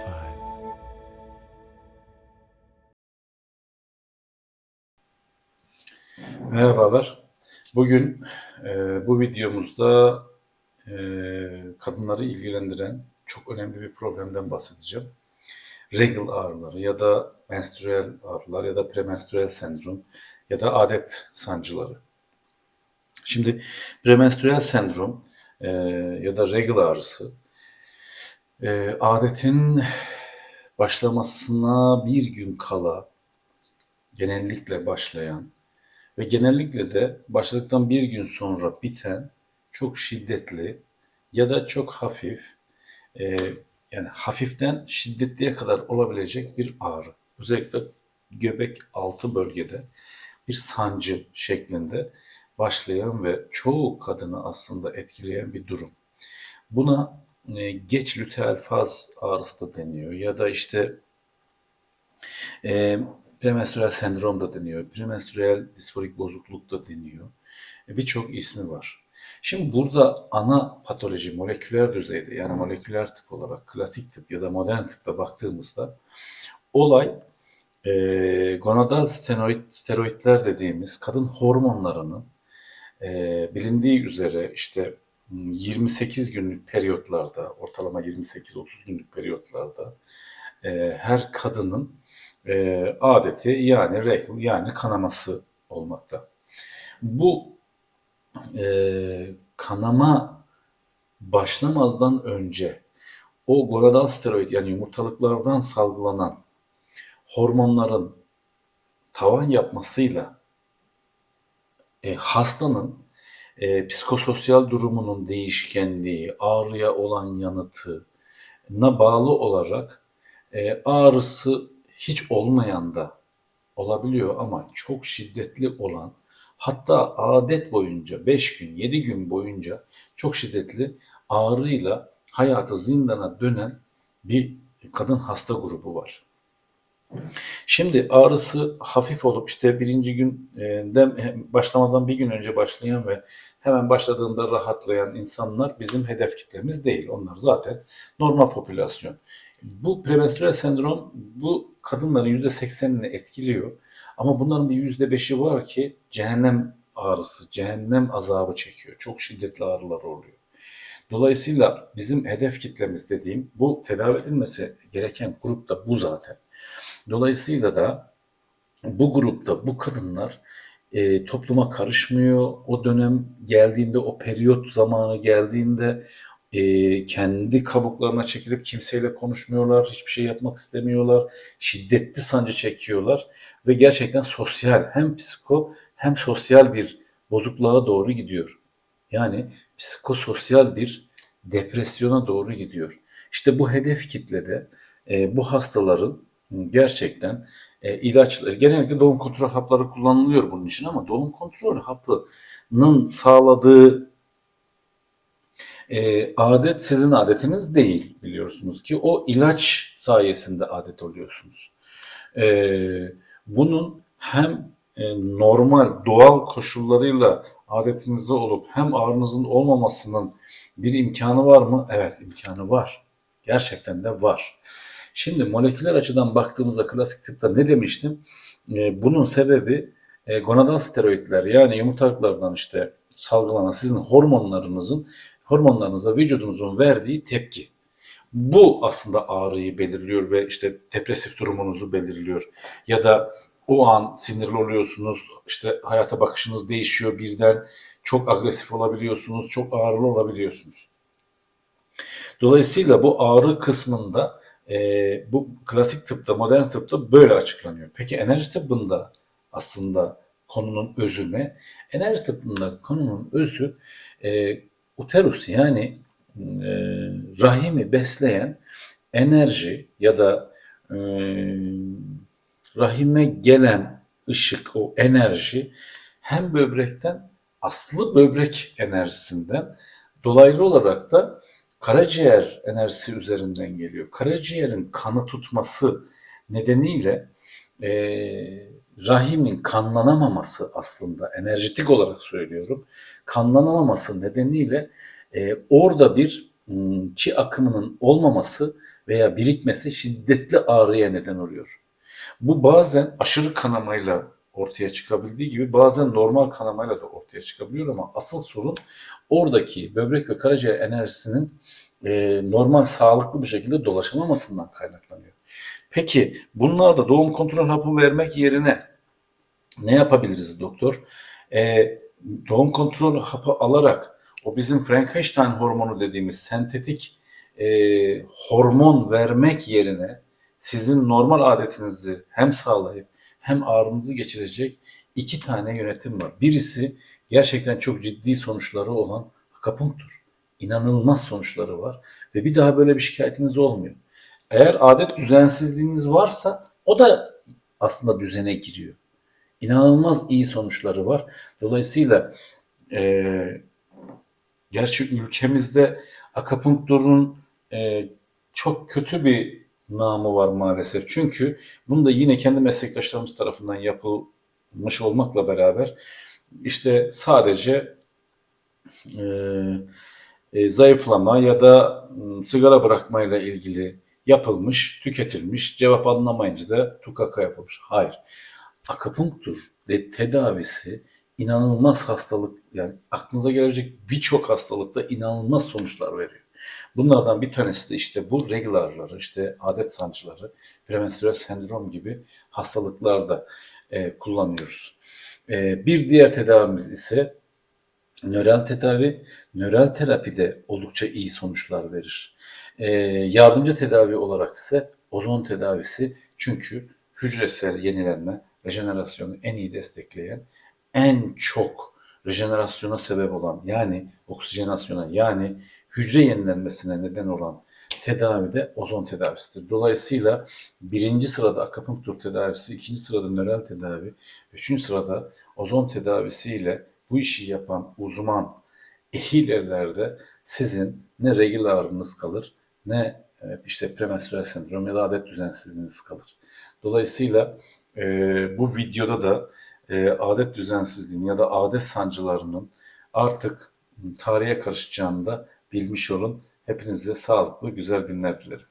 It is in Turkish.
five, Merhabalar. Bugün e, bu videomuzda e, kadınları ilgilendiren çok önemli bir problemden bahsedeceğim. Regl ağrıları ya da menstrüel ağrılar ya da premenstrüel sendrom ya da adet sancıları. Şimdi premenstrüel sendrom e, ya da regl ağrısı e, adetin başlamasına bir gün kala genellikle başlayan ve genellikle de başladıktan bir gün sonra biten çok şiddetli ya da çok hafif e, yani hafiften şiddetliye kadar olabilecek bir ağrı. Özellikle göbek altı bölgede bir sancı şeklinde başlayan ve çoğu kadını aslında etkileyen bir durum. Buna e, geç luteal faz ağrısı da deniyor ya da işte e, premenstrüel sendrom da deniyor, premenstrüel disforik bozukluk da deniyor. E, Birçok ismi var. Şimdi burada ana patoloji moleküler düzeyde yani moleküler tıp olarak klasik tıp ya da modern tıpta baktığımızda olay e, gonadal steroid, steroidler dediğimiz kadın hormonlarının e, bilindiği üzere işte 28 günlük periyotlarda, ortalama 28-30 günlük periyotlarda e, her kadının e, adeti yani regl yani kanaması olmakta. Bu e, kanama başlamazdan önce o gonadal steroid yani yumurtalıklardan salgılanan hormonların tavan yapmasıyla e, hastanın e, psikososyal durumunun değişkenliği, ağrıya olan yanıtına bağlı olarak e, ağrısı hiç olmayan da olabiliyor ama çok şiddetli olan hatta adet boyunca 5 gün 7 gün boyunca çok şiddetli ağrıyla hayatı zindana dönen bir kadın hasta grubu var. Şimdi ağrısı hafif olup işte birinci günden başlamadan bir gün önce başlayan ve hemen başladığında rahatlayan insanlar bizim hedef kitlemiz değil. Onlar zaten normal popülasyon. Bu premenstrüel sendrom bu kadınların %80'ini etkiliyor. Ama bunların bir %5'i var ki cehennem ağrısı, cehennem azabı çekiyor. Çok şiddetli ağrılar oluyor. Dolayısıyla bizim hedef kitlemiz dediğim bu tedavi edilmesi gereken grup da bu zaten. Dolayısıyla da bu grupta bu kadınlar e, topluma karışmıyor. O dönem geldiğinde, o periyot zamanı geldiğinde e, kendi kabuklarına çekilip kimseyle konuşmuyorlar, hiçbir şey yapmak istemiyorlar, şiddetli sancı çekiyorlar ve gerçekten sosyal hem psiko hem sosyal bir bozukluğa doğru gidiyor. Yani psikososyal bir depresyona doğru gidiyor. İşte bu hedef kitlede e, bu hastaların gerçekten e, ilaçlar, genellikle doğum kontrol hapları kullanılıyor bunun için ama doğum kontrol hapının sağladığı e, adet sizin adetiniz değil biliyorsunuz ki o ilaç sayesinde adet oluyorsunuz. E, bunun hem e, normal doğal koşullarıyla adetinizde olup hem ağrınızın olmamasının bir imkanı var mı? Evet imkanı var. Gerçekten de var. Şimdi moleküler açıdan baktığımızda klasik tıpta ne demiştim? E, bunun sebebi e, gonadal steroidler yani yumurtalıklardan işte salgılanan sizin hormonlarınızın hormonlarınıza vücudunuzun verdiği tepki. Bu aslında ağrıyı belirliyor ve işte depresif durumunuzu belirliyor. Ya da o an sinirli oluyorsunuz, işte hayata bakışınız değişiyor birden, çok agresif olabiliyorsunuz, çok ağrılı olabiliyorsunuz. Dolayısıyla bu ağrı kısmında e, bu klasik tıpta, modern tıpta böyle açıklanıyor. Peki enerji tıbbında aslında konunun özü ne? Enerji tıbbında konunun özü e, uterus yani e, rahimi besleyen enerji ya da e, rahime gelen ışık, o enerji hem böbrekten aslı böbrek enerjisinden dolaylı olarak da karaciğer enerjisi üzerinden geliyor. Karaciğerin kanı tutması nedeniyle e, rahimin kanlanamaması aslında enerjetik olarak söylüyorum kanlanamaması nedeniyle e, orada bir çi akımının olmaması veya birikmesi şiddetli ağrıya neden oluyor. Bu bazen aşırı kanamayla ortaya çıkabildiği gibi bazen normal kanamayla da ortaya çıkabiliyor ama asıl sorun oradaki böbrek ve karaciğer enerjisinin e, normal sağlıklı bir şekilde dolaşamamasından kaynaklanıyor. Peki bunlarda doğum kontrol hapı vermek yerine ne yapabiliriz doktor? E, doğum kontrol hapı alarak o bizim Frankenstein hormonu dediğimiz sentetik e, hormon vermek yerine sizin normal adetinizi hem sağlayıp hem ağrınızı geçirecek iki tane yönetim var. Birisi gerçekten çok ciddi sonuçları olan akupunktur. İnanılmaz sonuçları var ve bir daha böyle bir şikayetiniz olmuyor. Eğer adet düzensizliğiniz varsa o da aslında düzene giriyor. İnanılmaz iyi sonuçları var. Dolayısıyla e, gerçi ülkemizde akupunkturun e, çok kötü bir namı var maalesef. Çünkü bunu da yine kendi meslektaşlarımız tarafından yapılmış olmakla beraber işte sadece e, e, zayıflama ya da m, sigara bırakmayla ilgili yapılmış, tüketilmiş, cevap alınamayınca da tukaka yapılmış. Hayır. Akupunktur ve tedavisi inanılmaz hastalık yani aklınıza gelebilecek birçok hastalıkta inanılmaz sonuçlar veriyor. Bunlardan bir tanesi de işte bu regl ağrıları, işte adet sancıları, premenstrüel sendrom gibi hastalıklarda e, kullanıyoruz. E, bir diğer tedavimiz ise nöral tedavi. Nöral terapide oldukça iyi sonuçlar verir. E, yardımcı tedavi olarak ise ozon tedavisi çünkü hücresel yenilenme, rejenerasyonu en iyi destekleyen, en çok rejenerasyona sebep olan yani oksijenasyona yani hücre yenilenmesine neden olan tedavi de ozon tedavisidir. Dolayısıyla birinci sırada akupunktur tedavisi, ikinci sırada nöral tedavi, üçüncü sırada ozon tedavisiyle bu işi yapan uzman ehil ellerde sizin ne regl ağrınız kalır ne e, işte premenstrüel sendrom ya da adet düzensizliğiniz kalır. Dolayısıyla e, bu videoda da e, adet düzensizliğinin ya da adet sancılarının artık tarihe karışacağını da bilmiş olun. Hepinize sağlıklı, güzel günler dilerim.